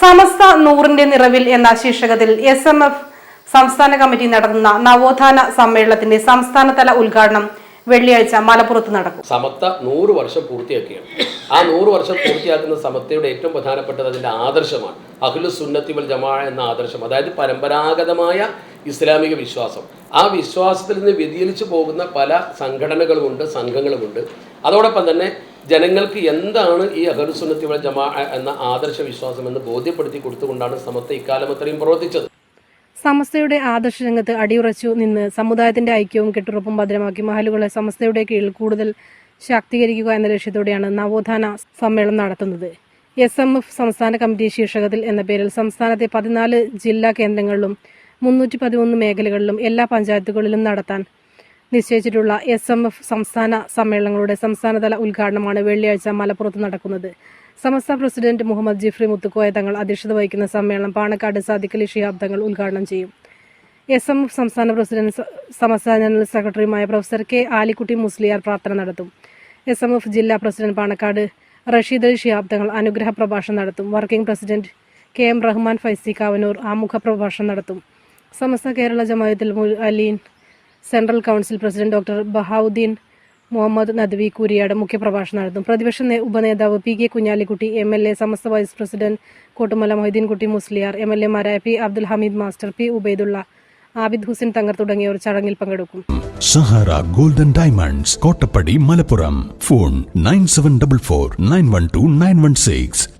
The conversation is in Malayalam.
സമസ്ത നൂറിന്റെ നിറവിൽ എന്ന ശീർഷകത്തിൽ എസ് എം എഫ് സംസ്ഥാന കമ്മിറ്റി നടത്തുന്ന നവോത്ഥാന സമ്മേളനത്തിന്റെ സംസ്ഥാനതല ഉദ്ഘാടനം വെള്ളിയാഴ്ച മലപ്പുറത്ത് നടക്കും. സമത്ത നൂറ് വർഷം പൂർത്തിയാക്കിയാണ്. ആ നൂറ് വർഷം പൂർത്തിയാക്കുന്ന സമത്തയുടെ ഏറ്റവും പ്രധാനപ്പെട്ടത് അതിന്റെ ആദർശമാണ്. അഖിലു സുന്നത്തി വൽ ജമാ എന്ന ആദർശം അതായത് പരമ്പരാഗതമായ ഇസ്ലാമിക വിശ്വാസം. ആ വിശ്വാസത്തിൽ നിന്ന് വ്യതിചലിച്ചു പോകുന്ന പല സംഘടനകളുമുണ്ട് സംഘങ്ങളുമുണ്ട്. അതോടൊപ്പം തന്നെ ജനങ്ങൾക്ക് എന്താണ് ഈ അഖിലു സുന്നത്തി വൽ ജമാ എന്ന ആദർശ വിശ്വാസം എന്ന് ബോധ്യപ്പെടുത്തി കൊടുത്തുകൊണ്ടാണ് സമസ്ത ഇക്കാലം അത്രയും പ്രവർത്തിച്ചത്. സമസ്തയുടെ ആദർശ രംഗത്ത് അടിയുറച്ചു നിന്ന് സമുദായത്തിന്റെ ഐക്യവും കെട്ടുറപ്പും ഭദ്രമാക്കി മഹലുകളെ സമസ്തയുടെ കീഴിൽ കൂടുതൽ ശാക്തീകരിക്കുക എന്ന ലക്ഷ്യത്തോടെയാണ് നവോത്ഥാന സമ്മേളനം നടത്തുന്നത്. എസ് എം എഫ് സംസ്ഥാന കമ്മിറ്റി ശീർഷകത്തിൽ എന്ന പേരിൽ സംസ്ഥാനത്തെ പതിനാല് ജില്ലാ കേന്ദ്രങ്ങളിലും മുന്നൂറ്റി പതിമൂന്ന് മേഖലകളിലും എല്ലാ പഞ്ചായത്തുകളിലും നടത്താൻ നിശ്ചയിച്ചിട്ടുള്ള എസ് എം എഫ് സംസ്ഥാന സമ്മേളനങ്ങളുടെ സംസ്ഥാനതല ഉദ്ഘാടനമാണ് വെള്ളിയാഴ്ച മലപ്പുറത്ത് നടക്കുന്നത്. സമസ്ത പ്രസിഡന്റ് മുഹമ്മദ് ജിഫ്രി മുത്തുക്കോയ തങ്ങൾ അധ്യക്ഷത വഹിക്കുന്ന സമ്മേളനം പാണക്കാട് സാദിഖലി ഷിഹാബ് തങ്ങൾ ഉദ്ഘാടനം ചെയ്യും. എസ് എം എഫ് സംസ്ഥാന പ്രസിഡന്റ് സമസ്ത ജനറൽ സെക്രട്ടറിയുമായ പ്രൊഫസർ കെ ആലിക്കുട്ടി മുസ്ലിയാർ പ്രാർത്ഥന നടത്തും. എസ് എം എഫ് ജില്ലാ പ്രസിഡന്റ് പാണക്കാട് റഷീദ് അലി ഷിഹാബ് തങ്ങൾ അനുഗ്രഹ പ്രഭാഷണം നടത്തും. Working president K M Rahman Faizy Kavanoor ആമുഖ പ്രഭാഷണം നടത്തും. സമസ്ത കേരള ജമായത്തിൽ alien central council president doctor Bahauddin Muhammad Nadvi Kooriyad മുഖ്യപ്രഭാഷണം നടത്തും. പ്രതിപക്ഷ ഉപനേതാവ് P K Kunhalikutty M L A Samastha vice president Kottumala Moideenkutty Musliyar M L എമാരായ P Abdul Hameed master P Ubaidulla Abid Hussain Thangal തുടങ്ങിയവർ ചടങ്ങിൽ പങ്കെടുക്കും. Sahara golden diamonds Kottappadi Malappuram. Phone nine seven double four nine one two nine one six.